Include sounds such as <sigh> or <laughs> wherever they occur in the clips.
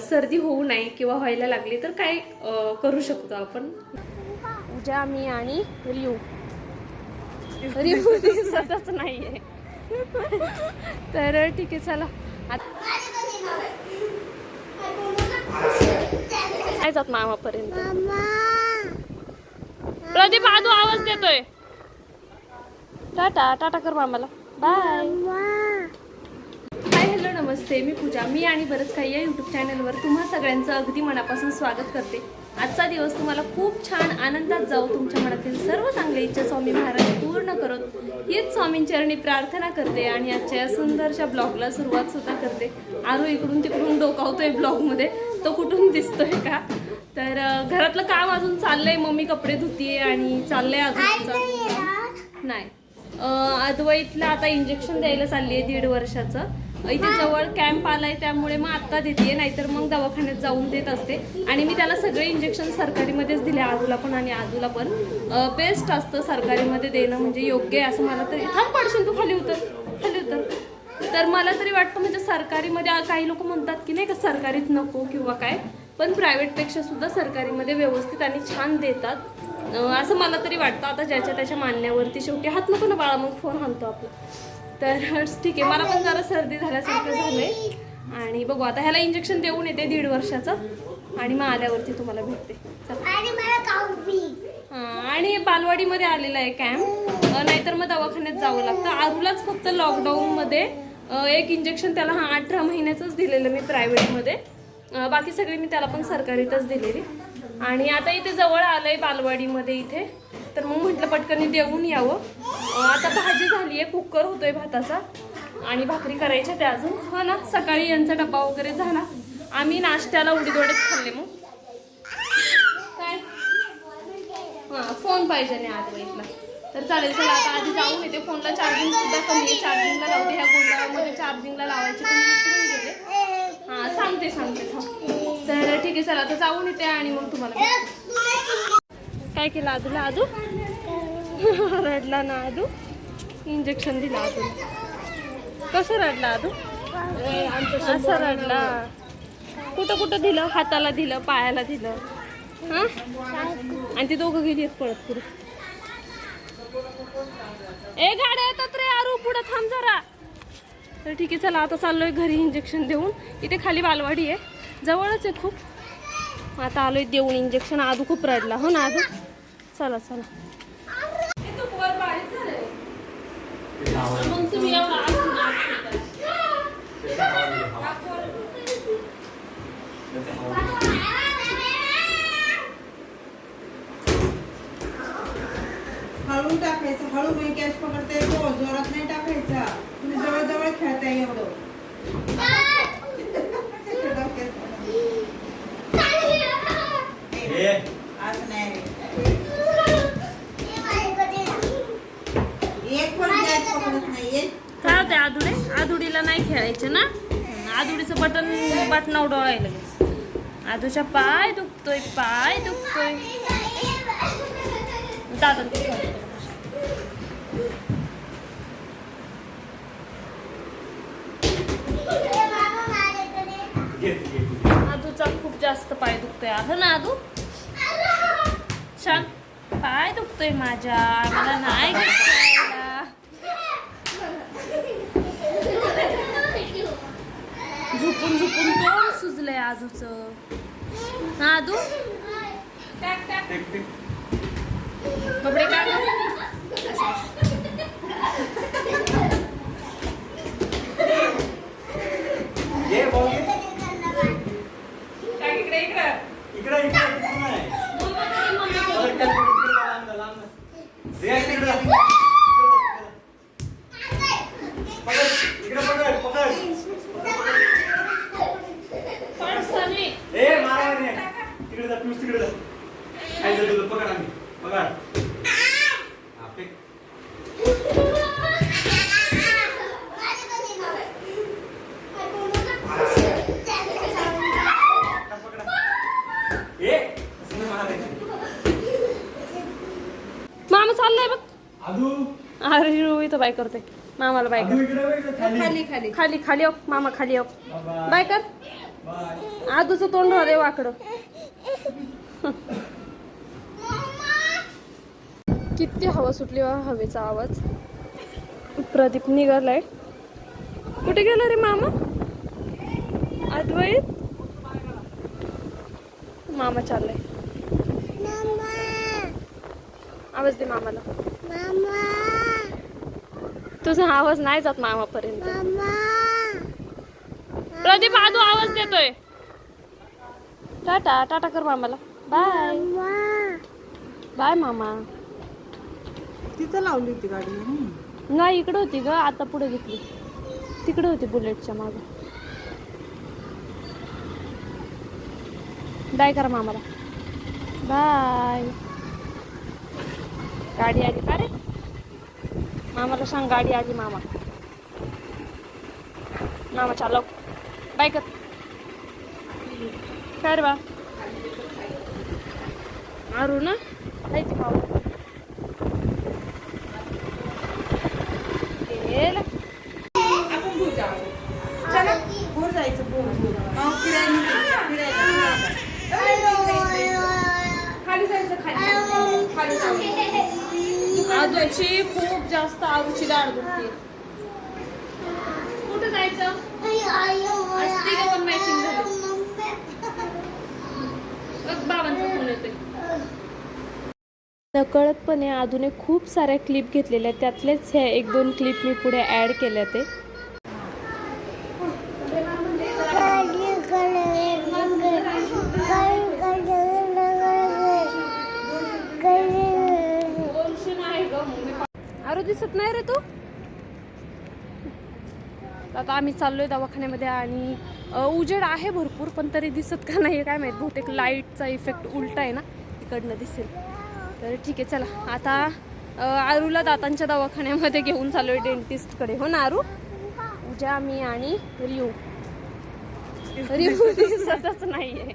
सर्दी होऊ नये किंवा व्हायला लागली तर काय करू शकतो आपण? उद्या मी आणि रियू रियू दिसतच नाहीये. तर ठीक आहे चला. आता काय जात मामापर्यंत प्रदीप आदू आवाज देतोय. टाटा टाटा कर मामाला. बाय नमस्ते मी पूजा. मी आणि बरंच काही या यूट्यूब चॅनलवर तुम्हा सगळ्यांचं अगदी मनापासून स्वागत करते. आजचा दिवस तुम्हाला खूप छान आनंदात जाऊ तुमच्या मनातील सर्व चांगल्या इच्छा स्वामी महाराज पूर्ण करत. हीच स्वामींचरणी प्रार्थना करते आणि आजच्या या सुंदरशा ब्लॉगला सुरुवात सुद्धा करते. आरो इकडून तिकडून डोकावतोय ब्लॉगमध्ये. तो कुठून दिसतोय का? तर घरातलं काम अजून चाललंय. मम्मी कपडे धुतीये आणि चाललंय अजून नाही. अद्वैतला आता इंजेक्शन द्यायला चालली आहे दीड वर्षाचं. इथे जवळ कॅम्प आलाय त्यामुळे मग आत्ता देते नाहीतर मग दवाखान्यात जाऊन देत असते. आणि मी त्याला सगळे इंजेक्शन सरकारीमध्येच दिले आजूला पण आणि आजूला पण. बेस्ट असतं सरकारीमध्ये देणं म्हणजे योग्य आहे असं मला तरी थांब पडशील तू खाली उतर खाली उतर. तर मला तरी वाटतं म्हणजे सरकारीमध्ये काही लोक म्हणतात की नाही का सरकारीत नको किंवा काय पण प्रायव्हेटपेक्षा सुद्धा सरकारीमध्ये व्यवस्थित आणि छान देतात. असं मला तरी वाटतं. आता ज्याच्या त्याच्या मानण्यावरती शेवटी हात नको ना बाळा मग फोन हाणतो आपला. तर ठीक आहे मला पण जरा सर्दी झाल्यासारखं झालंय. आणि बघू आता ह्याला इंजेक्शन देऊन येते दीड वर्षाचं. आणि मग आल्यावरती तुम्हाला भेटते. आणि बालवाडीमध्ये आलेला आहे कॅम्प नाहीतर मग दवाखान्यात जावं लागतं. आरूलाच फक्त लॉकडाऊनमध्ये एक इंजेक्शन त्याला हा अठरा महिन्याचंच दिलेलं मी प्रायव्हेटमध्ये बाकी सगळी मी त्याला पण सरकारीतच दिलेली. आणि आता इथे जवळ आलंय बालवाडीमध्ये इथे. तर मग म्हटलं पटकन देऊन यावं. आता भाजी झाली आहे कुकर होतोय भाताचा. आणि भाकरी करायच्या त्या अजून. हो ना सकाळी यांचा डब्बा वगैरे झाला. आम्ही नाश्त्याला उडीदोडेच खाल्ले मग. काय? हा फोन पाहिजे नाही आज वैतला तर चालेल चला आता आधी जाऊन येते. फोनला चार्जिंग सुद्धा कमी आहे. चार्जिंगला लावते ह्या गोंधळामध्ये चार्जिंगला लावायचे पण विसरून गेले. हा सांगते सांगते थांब. तर ठीक आहे चला आता जाऊन येते आणि मग तुम्हाला काय केलं आदूला आदू <laughs> रडला ना आदू. इंजेक्शन दिलं आदू कसं रडला आदू? असं रडला. कुठं कुठं दिलं? हाताला दिलं पायाला दिलं. हां? आणि ते दोघं गेली आहेत पळत पुढे. ए गाड्या येतात रे आरू पुढं थांब जरा. तर ठीक आहे चला आता चाललोय घरी इंजेक्शन देऊन. इथे खाली बालवाडी आहे. जवळच आहे खूप. आता आलोय देऊन. इंजेक्शन आदू खूप रडला. हो ना आदू? चला चला. मग तुम्ही एवढा आदू नाच हळू टाकायचं हळू मी कॅश पकडता येतो जोरात नाही टाकायचा तुम्ही जवळ जवळ खेळताय एवढं हे असं नाही रे. एक पण कॅश पकडत नाही एक काय होते आदुडे आदुडीला नाही खेळायचं ना? आदुडीचं बटन बटन उडवायला लगेच. आदूच्या पाय दुखतोय पाय दुखतोय. दादा आदूचा खूप जास्त पाय दुखतोय. आलं ना आदू? छान. पाय दुखतोय माझ्या. मला नाही झोपून झोपून तोंड सुजलंय आजूच? हा टिक कपडे काय गं? घे भाऊ घे इकडे इकडे तिकडे नाही परत त्या इकडे लांब जा, लांब जा. दे इकडे. पकड इकडे पकड पकड पळसाने. ए मारा नाही तिकडे जा पिऊस तिकडे जा काय जा तुला पकड आम्ही पकड हा, फेक. पकड, पकड. ए असं नाही मारायचं. मामा चाललाय बघ आदू अरे रोहित तो बाय करतोय मामाला बाय कर. खाली. खाली खाली. खाली खाली अप मामा खाली अप बाबा. बाय कर. आजूचं तोंड रे वाकडं. किती हवा सुटली वा हवेचा आवाज. प्रदीप निघालाय. कुठे गेला रे मामा? अद्वैत मामा चाललाय. आवाज दे मामाला. तुझा आवाज नाही जात मामापर्यंत. प्रदीप आदू आवाज देतोय. टाटा टाटा कर मामाला. बाय बाय मामा. तिथं लावली होती गाडी. नाही इकडे होती ग आता पुढे घेतली. तिकडे होती बुलेटच्या माग. बाय करा मामाला. बाय गाडी आली का रे? मामाला सांग गाडी आली मामा. मामा चालव. बाय कर. काय रे बा? अरू ना? जायची पाव गेला आपण जायचं जाऊ खूप जास्त आरूची डाळ दुखते कुठं जायचं? आज तिघं मॅचिंग झालं. बघ बाबांचा फोन येतोय. नकळतपणे अजून एक खूप साऱ्या क्लिप घेतलेल्या आहेत. त्यातलेच ह्या एक दोन क्लिप मी पुढे ॲड केल्या ते अरे दिसत नाही रे तू? आता आम्ही चाललोय दवाखान्यामध्ये आणि उजेड आहे भरपूर पण तरी दिसत का नाही काय माहीत? बहुतेक लाईटचा इफेक्ट उलटा आहे ना? इकडनं दिसेल. तर ठीक आहे चला. आता आरूला दातांच्या दवाखान्यामध्ये घेऊन चाललोय डेंटिस्टकडे. हो ना आरू? उद्या मी आणि रियू रियू दिसतच नाहीये.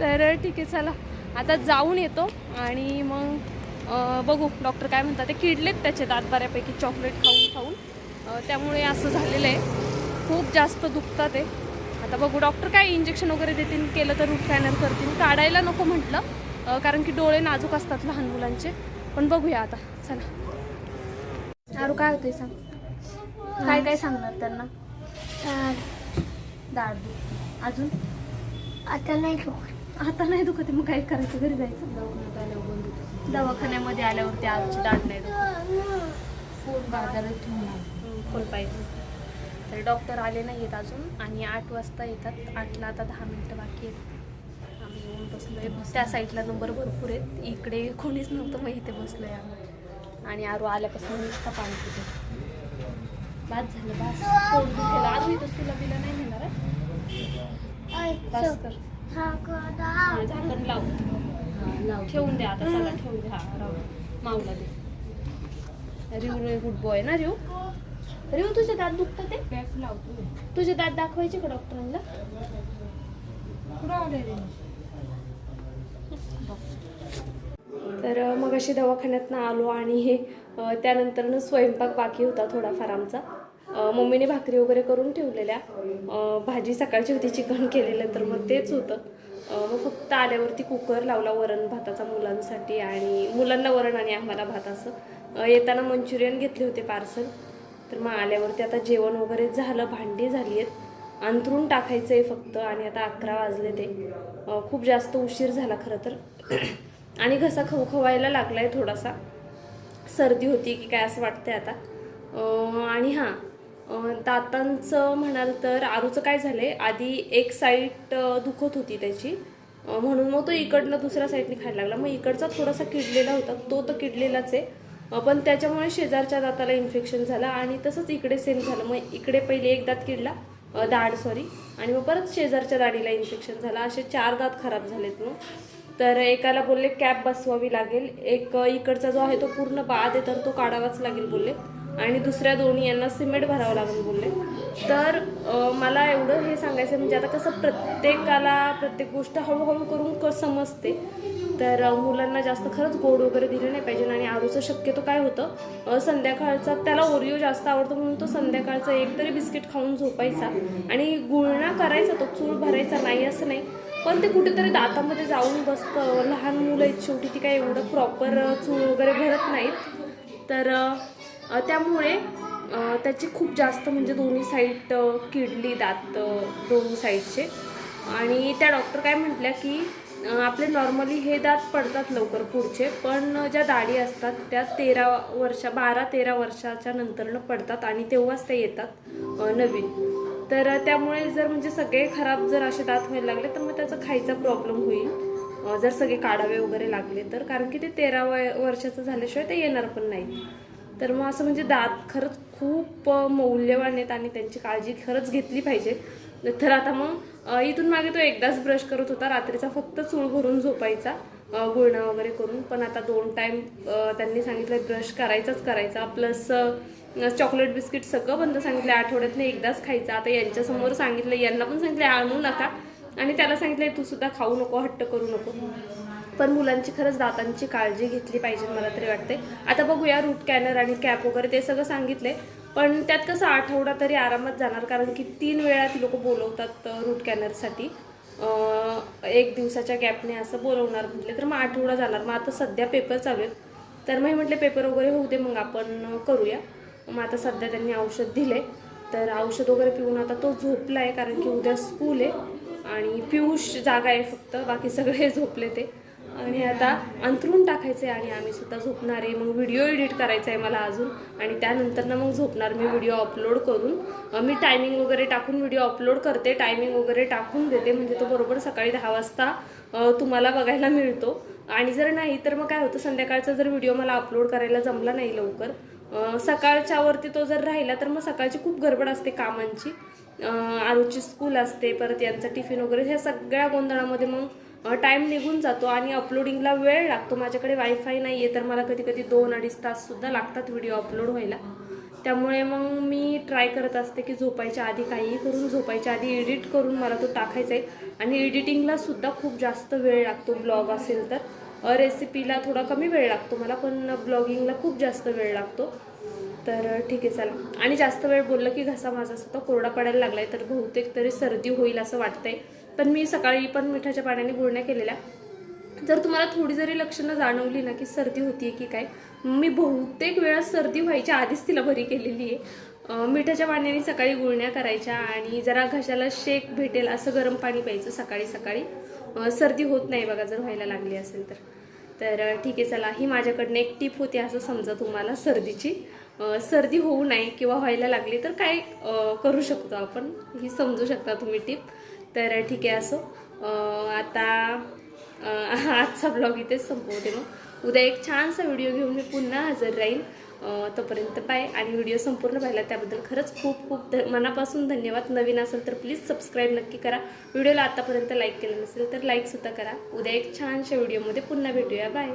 तर ठीक आहे चला. आता जाऊन येतो आणि मग बघू डॉक्टर काय म्हणतात ते किडलेत त्याचे दात बऱ्यापैकी चॉकलेट खाऊन खाऊन. त्यामुळे असं झालेलं आहे. खूप जास्त दुखतात ते. आता बघू डॉक्टर काय इंजेक्शन वगैरे देतील केलं तर रूट कॅनल करतील. काढायला नको म्हटलं कारण की डोळे नाजूक असतात लहान मुलांचे. पण बघूया आता चला. आरू काय होते सांग? काय काय सांगणार त्यांना? दाढ. दुखते. अजून? आता नाही आता नाही दुखत मग काय करायचं? घरी जायचं? दवाखान्यामध्ये आल्यावरती आजची दाट नाही फोन बाजारात ठेवून फुल पाहिजे तर डॉक्टर आले नाही आहेत अजून आणि आठ वाजता येतात. आठला आता दहा मिनटं बाकी आहेत. आम्ही येऊन बसलोय. त्या साईडला नंबर भरपूर आहेत. इकडे कोणीच नव्हतं मग इथे बसलोय आम्ही. आणि आरू आल्यापासून नुसता पाणी पिते बाद झालं बास. पोट दुखेल? आरू इथं तुला बिला नाही आहे? बस कर. हा, झाकण लाव. ठेवून दे आता चला ठेवून दे हा राहू दे. माऊला दे. रिव रे गुड बॉय ना रिव रिव तुझे दात दुखतात ते? तुझे दात दाखवायचे का डॉक्टरांना? तर मग अशी दवाखान्यातनं आलो आणि हे त्यानंतरनं स्वयंपाक बाकी होता थोडाफार आमचा. मम्मीने भाकरी वगैरे करून ठेवलेल्या. भाजी सकाळची होती चिकन केलेलं तर मग तेच होतं. मग फक्त आल्यावरती कुकर लावला वरण भाताचा मुलांसाठी आणि मुलांना वरण आणि आम्हाला भात असं. येताना मंचुरियन घेतले होते पार्सल. तर मग आल्यावरती आता जेवण वगैरे झालं भांडी झाली आहेत. अंथरून टाकायचं आहे फक्त आणि आता अकरा वाजले ते. खूप जास्त उशीर झाला खरं तर. आणि घसा खवखवायला लागला आहे थोडासा. सर्दी होती की काय असं वाटतंय आता. आणि हां दातांचं म्हणाल तर आरूचं काय झालंय? आधी एक साईड दुखत होती त्याची. म्हणून मग तो इकडनं दुसऱ्या साईडने खायला लागला. मग इकडचा थोडासा किडलेला होता. तो तर किडलेलाच आहे. पण त्याच्यामुळे शेजारच्या दाताला इन्फेक्शन झालं आणि तसंच इकडे सेम झालं. मग इकडे पहिले एक दात किडला दाढ सॉरी आणि मग परत शेजारच्या दाढीला इन्फेक्शन झालं. असे चार दात खराब झालेत मग. तर एकाला बोलले कॅप बसवावी लागेल. एक इकडचा जो आहे तो पूर्ण बाद आहे तर तो काढावाच लागेल बोलले. आणि दुसऱ्या दोन्ही यांना सिमेंट भरावं लागेल बोलले. तर मला एवढं हे सांगायचं म्हणजे आता कसं प्रत्येकाला प्रत्येक गोष्ट हळूहळू करून क समजते. तर मुलांना जास्त खरंच गोड वगैरे दिलं नाही पाहिजे आणि आरूचं शक्यतो काय होतं संध्याकाळचा त्याला ओरिओ जास्त आवडतो म्हणून तो संध्याकाळचा एक तरी बिस्किट खाऊन झोपायचा. आणि गुळणा करायचा तो चूळ भरायचा नाही असं नाही. पण ते कुठेतरी दातामध्ये जाऊन बसतं. लहान मुलं आहेत शेवटी ती काय एवढं प्रॉपर चूळ वगैरे भरत नाहीत. तर त्यामुळे त्याची खूप जास्त म्हणजे दोन्ही साईड किडली दात दोन्ही साईडचे. आणि त्या डॉक्टर काय म्हटल्या की आपले नॉर्मली हे दात पडतात लवकर पुढचे पण ज्या दाढी असतात त्या तेरा वर्षा बारा तेरा वर्षाच्या नंतरनं पडतात आणि तेव्हाच ते येतात नवीन. तर त्यामुळे जर म्हणजे सगळे खराब जर असे दात व्हायला लागले तर मग त्याचा खायचा प्रॉब्लेम होईल. जर सगळे काढावे वगैरे लागले तर कारण की ते तेरा वय वर्षाचं झाल्याशिवाय ते येणार पण नाही तर मग असं म्हणजे दात खरंच खूप मौल्यवान आहेत आणि त्यांची काळजी खरंच घेतली पाहिजे. तर आता मग इथून मागे तो एकदाच ब्रश करत होता. रात्रीचा फक्त चूळ भरून झोपायचा गुळणं वगैरे करून. पण आता दोन टाईम त्यांनी सांगितलं ब्रश करायचाच करायचा. प्लस चॉकलेट बिस्किट सगळं बंद सांगितलं आठवड्यातनं एकदाच खायचं. आता यांच्यासमोर सांगितलं यांना पण सांगितलं आणू नका. आणि त्याला सांगितलं तू सुद्धा खाऊ नको हट्ट करू नको. पण मुलांची खरंच दातांची काळजी घेतली पाहिजे मला तरी वाटते आता बघूया रूट कॅनर आणि कॅप वगैरे ते सगळं सांगितले पण त्यात कसं आठवडा तरी आरामात जाणार कारण की तीन वेळा ती लोक बोलवतात रूट कॅनरसाठी एक दिवसाच्या गॅपने असं बोलवणार म्हटले तर मग आठवडा जाणार. मग आता सध्या पेपर चालू आहेत. तर मग हे म्हटले पेपर वगैरे होऊ दे मग आपण करूया. मग आता सध्या त्यांनी औषध दिले तर औषध वगैरे पिऊन आता तो झोपला आहे कारण की उद्या स्कूल आहे. आणि पियुष जागा आहे फक्त बाकी सगळे <laughs> झोपले ते. आणि आता अंथरून टाकायचं आहे आणि आम्ही सुद्धा झोपणार आहे. मग व्हिडिओ एडिट करायचा आहे मला अजून. आणि त्यानंतर ना मग झोपणार मी व्हिडिओ अपलोड करून. मी टायमिंग वगैरे टाकून व्हिडिओ अपलोड करते. टायमिंग वगैरे टाकून देते. म्हणजे तो बरोबर सकाळी दहा वाजता तुम्हाला बघायला मिळतो. आणि जर नाही तर मग काय होतं? संध्याकाळचा जर व्हिडिओ मला अपलोड करायला जमला नाही लवकर सकाळच्यावरती तो जर राहिला तर मग सकाळची खूप गडबड असते कामांची. अं, आरूची स्कूल असते परत यांचा टिफिन वगैरे ह्या सगळ्या गोंधळामध्ये मग टाईम निघून जातो आणि अपलोडिंगला वेळ लागतो. माझ्याकडे वायफाय नाही आहे तर मला कधी कधी दोन अडीच ताससुद्धा लागतात व्हिडिओ अपलोड व्हायला. त्यामुळे मग मी ट्राय करत असते की झोपायच्या आधी काहीही करून झोपायच्या आधी एडिट करून मला तो टाकायचा आहे. आणि एडिटिंगला सुद्धा खूप जास्त वेळ लागतो ब्लॉग असेल तर. रेसिपीला थोडा कमी वेळ लागतो मला पण ब्लॉगिंगला खूप जास्त वेळ लागतो. तर ठीक आहे चला. आणि जास्त वेळ बोललं की घसा माझा सुद्धा कोरडा पडायला लागलाय तर बहुतेक तरी सर्दी होईल असं वाटतंय. पण मी सकाळी पण मिठाच्या पाण्याने गुळण्या केलेल्या. जर तुम्हाला थोडी जरी लक्षणं जाणवली ना की सर्दी होतीये की काय मी बहुतेक वेळा सर्दी व्हायच्या आधीच तिला बरी केलेली आहे मिठाच्या पाण्याने सकाळी गुळण्या करायच्या आणि जरा घशाला शेक भेटेल असं गरम पाणी प्यायचं सकाळी सकाळी. सर्दी होत नाही बघा जर व्हायला लागली असेल तर. तर ठीक आहे चला ही माझ्याकडनं एक टीप होती असं समजा तुम्हाला सर्दीची. सर्दी होऊ नये किंवा व्हायला लागली तर काय करू शकतो आपण? ही समजू शकता तुम्ही टीप. तर ठीक आहे असो. आता <laughs> आजचा ब्लॉग इथेच संपवते मग. उद्या एक छानसा व्हिडिओ घेऊन मी पुन्हा हजर राहील तोपर्यंत बाय आणि व्हिडिओ संपूर्ण पाहिला त्याबद्दल खरंच खूप खूप ध मनापासून धन्यवाद. नवीन असेल तर प्लीज सबस्क्राईब नक्की करा. व्हिडिओला आतापर्यंत लाईक केलं नसेल तर लाईकसुद्धा करा. उद्या एक छानशा व्हिडिओमध्ये पुन्हा भेटूया. बाय